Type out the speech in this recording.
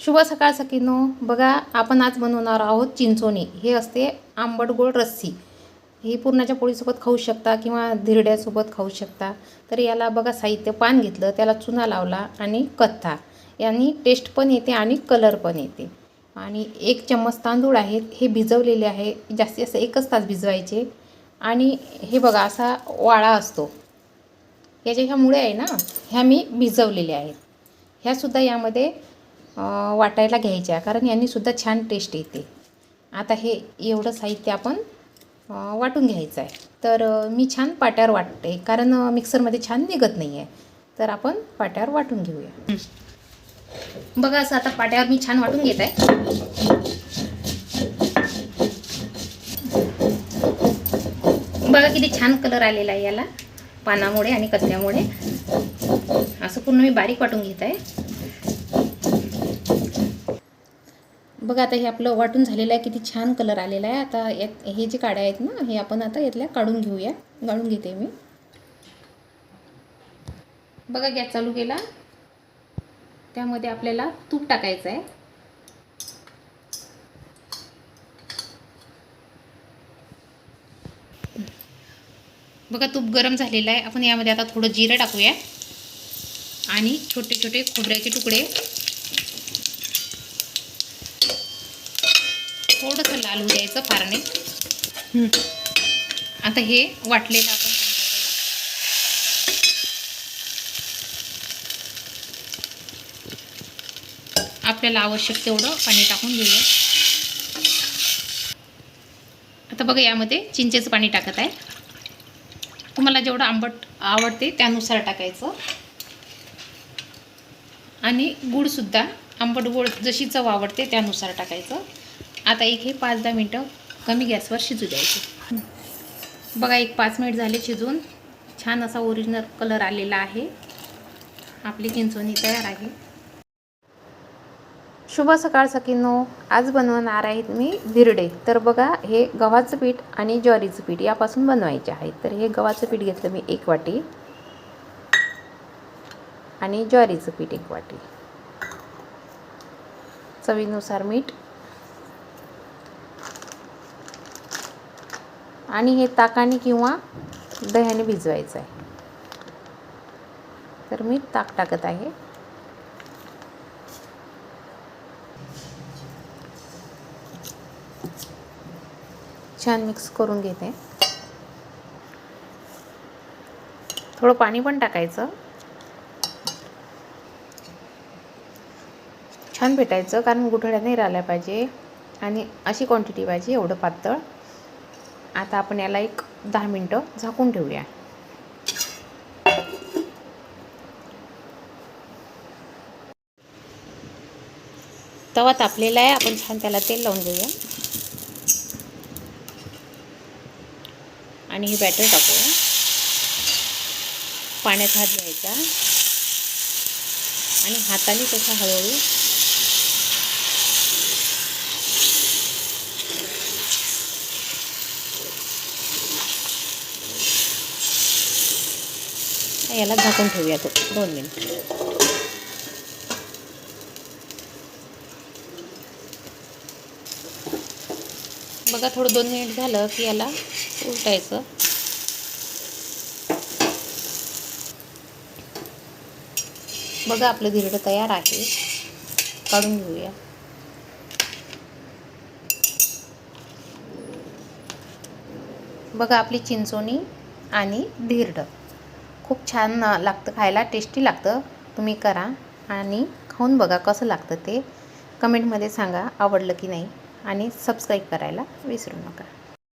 शुभ सकाळ सकीनो बघा आपण आज बनवणार आहोत चिंचोणी हे असते आंबट गोड रस्सी. ही पुरणाच्या पोळीसोबत खाऊ शकता किंवा धिरड्यासोबत खाऊ शकता. तर याला बघा साहित्य पान घेतलं त्याला चुना लावला आणि कथ्था. यांनी टेस्ट पण येते आणि कलर पण येते. आणि एक चम्मच तांदूळ आहेत हे भिजवलेले आहे. जास्तीत जास्त एकच तास भिजवायचे. आणि हे बघा असा वाळा असतो. याच्या ह्या मुळे आहे ना ह्या मी भिजवलेल्या आहेत. ह्यासुद्धा यामध्ये वाटायला घ्यायच्या. कारण यांनी सुद्धा छान टेस्ट येते. आता हे एवढं साहित्य आपण वाटून घ्यायचं आहे तर मी छान पाट्यावर वाटते. कारण मिक्सरमध्ये छान निघत नाही आहे तर आपण पाट्यावर वाटून घेऊया. बघा असं आता पाट्यावर मी छान वाटून घेत आहे. बघा किती छान कलर आलेला आहे याला. पानामुळे आणि कचऱ्यामुळे. असं पूर्ण मी बारीक वाटून घेत आहे. बघा आता हे आपलं वाटून झालेलं आहे किती छान कलर आलेला आहे. आता यात हे जे काड्या आहेत ना हे आपण आता यातल्या काढून घेऊया. काढून घेते मी. बघा गॅस चालू केला. त्यामध्ये आपल्याला तूप टाकायचं आहे बघा तूप गरम झालेलं आहे. आपण यामध्ये आता थोडं जिरं टाकूया. आणि छोटे छोटे खोबऱ्याचे तुकडे. थोडंसं लाल होऊ द्यायचं फारणे. आता हे वाटलेलं आपण आपल्याला आवश्यक तेवढं पाणी टाकून घेऊया. आता बघा यामध्ये चिंचेचं पाणी टाकत आहे. तुम्हाला जेवढं आंबट आवडते त्यानुसार टाकायचं. आणि गूळसुद्धा आंबट गोड जशी चव आवडते त्यानुसार टाकायचं. आता एक हे पाच दहा मिनटं कमी गॅसवर शिजू द्यायचे. बघा एक पाच मिनिट झाले शिजून. छान असा ओरिजिनल कलर आलेला आहे. आपली चिंचोणी तयार आहे. शुभ सकाळ सकीनो आज बनवणार आहेत मी धिरडे तर बघा हे गव्हाचं पीठ आणि ज्वारीचं पीठ यापासून बनवायचे आहेत तर हे गव्हाचं पीठ घेतलं मी एक वाटी आणि ज्वारीचं पीठ एक वाटी. चवीनुसार मीठ आणि हे ताकाने किंवा दह्याने भिजवायचं आहे. तर मी ताक टाकत आहे. छान मिक्स करून घेते. थोडं पाणी पण टाकायचं. छान भेटायचं कारण गुठळ्या नाही राहिल्या पाहिजे. आणि अशी क्वांटिटी पाहिजे एवढं पातळ. आता आपण याला एक दहा मिनटं झाकून ठेवूया. तवा तापलेला आहे आपण छान त्याला तेल लावून घेऊया. आणि हे बॅटर टाकूया. पाण्यात हात घ्यायचा. आणि हाताने तसा हळूहळू याला झाकून ठेवूया तो दोन मिनिट. बघा थोडं दोन मिनिट झालं की याला उलटायचं. बघा आपलं धिरडं तयार आहे. काढून घेऊया. बघा आपली चिंचोणी आणि धिरडं. खूप छान लागतं खायला टेस्टी लागतं. तुम्ही करा आणि खाऊन बघा कसं लागतं ते. कमेंटमध्ये सांगा आवडलं की नाही आणि सबस्क्राईब करायला विसरू नका.